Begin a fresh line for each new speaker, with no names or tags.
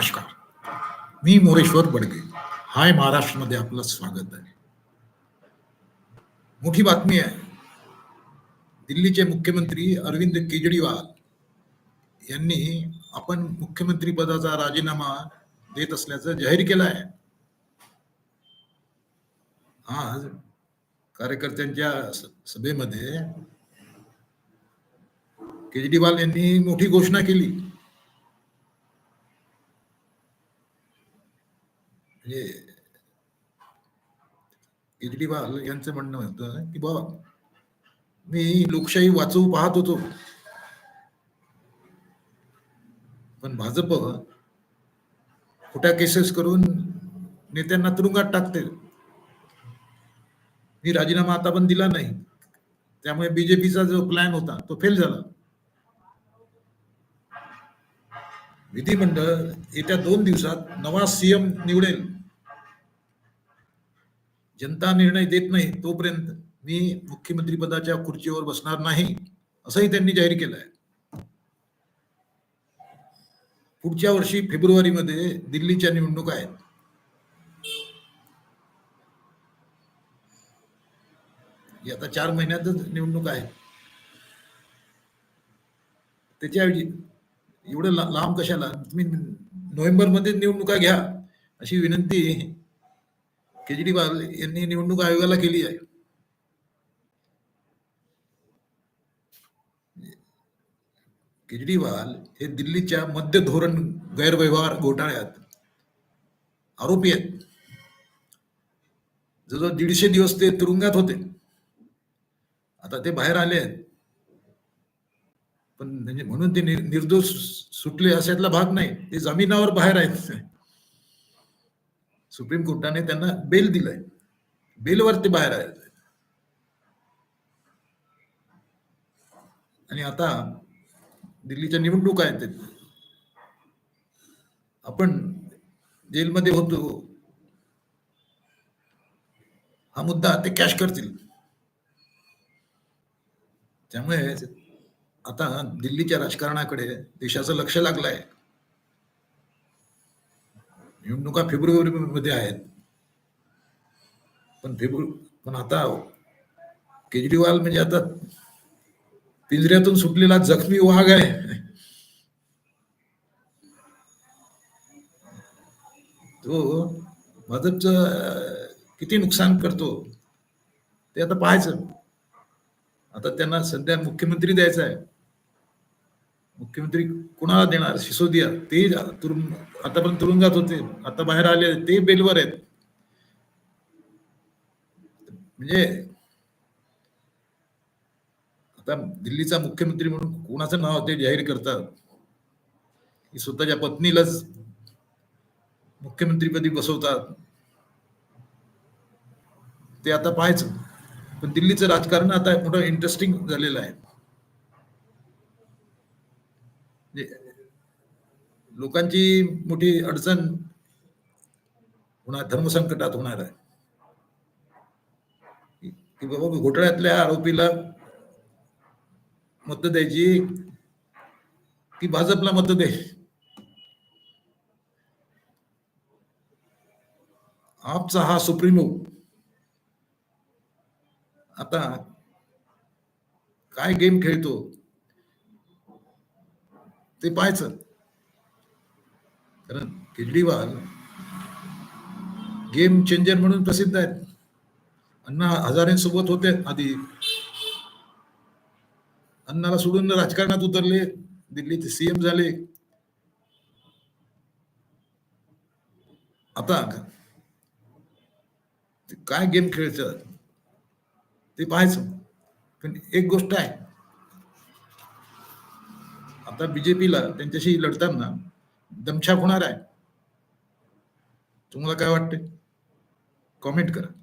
नमस्कार. मी मोरेश्वर बडगे. हाय महाराष्ट्रमध्ये आपलं स्वागत आहे. मोठी बातमी आहे. दिल्लीचे मुख्यमंत्री अरविंद केजरीवाल यांनी आपण मुख्यमंत्री पदाचा राजीनामा देत असल्याचं जाहीर केलं आहे आज कार्यकर्त्यांच्या सभेमध्ये केजरीवाल यांनी मोठी घोषणा केली म्हणजे केजरीवाल यांचं म्हणणं होतं की बाबा मी लोकशाही वाचवू पाहत होतो. पण भाजप खोट्या केसेस करून नेत्यांना तुरुंगात टाकते. मी राजीनामा आता पण दिला नाही. त्यामुळे बीजेपीचा जो प्लॅन होता तो फेल झाला. विधिमंडळ येत्या दोन दिवसात नवा सीएम निवडेल. जनता निर्णय देत नाही तोपर्यंत मी मुख्यमंत्री पदाच्या खुर्चीवर बसणार नाही असंही त्यांनी जाहीर केलं आहे पुढच्या वर्षी फेब्रुवारीमध्ये दिल्लीच्या निवडणुका आहेत. आता चार महिन्यातच निवडणूक आहे. त्याच्याऐवजी एवढं लांब कशाला? तुम्ही नोव्हेंबरमध्ये निवडणुका घ्या अशी विनंती केजरीवाल यांनी निवडणूक आयोगाला केली आहे. केजरीवाल हे दिल्लीच्या मध्य धोरण गैरव्यवहार घोटाळ्यात आरोपी आहेत. जवळजवळ दीडशे दिवस ते तुरुंगात होते. आता ते बाहेर आले आहेत. पण म्हणजे म्हणून ते निर्दोष सुटले अशातला भाग नाही. ते जमिनावर बाहेर आहेत. सुप्रीम कोर्टाने त्यांना बेल दिलंय. बेलवर वरती बाहेर आहे. आणि आता दिल्लीच्या निवडणूक आहेत आपण जेलमध्ये होतो. हा मुद्दा ते कॅश करतील. त्यामुळे आता दिल्लीच्या राजकारणाकडे देशाचं लक्ष लागलंय. निवडणुका फेब्रुवारी मध्ये आहेत. पण फेब्रु पण आता केजरीवाल म्हणजे आता पिंजऱ्यातून सुटलेला जखमी वाघ आहे. तो भाजपचं किती नुकसान करतो ते आता पाहायचं. आता त्यांना सध्या मुख्यमंत्री द्यायचा आहे. मुख्यमंत्री कुणाला देणार? सिसोदिया ते तुरुंग आता पण तुरुंगात होते. आता बाहेर आले ते बेलवर आहेत. म्हणजे आता दिल्लीचा मुख्यमंत्री म्हणून कोणाचं नाव ते जाहीर करतात? की स्वतःच्या पत्नीलाच मुख्यमंत्रीपदी बसवतात. ते आता पाहायचं. पण दिल्लीचं राजकारण आता मोठं इंटरेस्टिंग झालेलं आहे म्हणजे लोकांची मोठी अडचण होणार धर्मसंकटात होणार आहे. की- बाबा घोटाळ्यातल्या आरोपीला मत द्यायची की भाजपला मत दे. आपचा हा सुप्रीमो. आता काय गेम खेळतो? ते पाहायचं. कारण केजरीवाल गेम चेंजर म्हणून प्रसिद्ध आहेत. अण्णा हजारेंसोबत होते आधी. अण्णाला सोडून राजकारणात उतरले. दिल्लीचे सीएम झाले. आता ते काय गेम खेळतात ते पाहायचं. पण एक गोष्ट आहे. आता बीजेपीला त्यांच्याशी लढताना दमछाक होणार आहे. तुम्हाला काय वाटते कॉमेंट करा.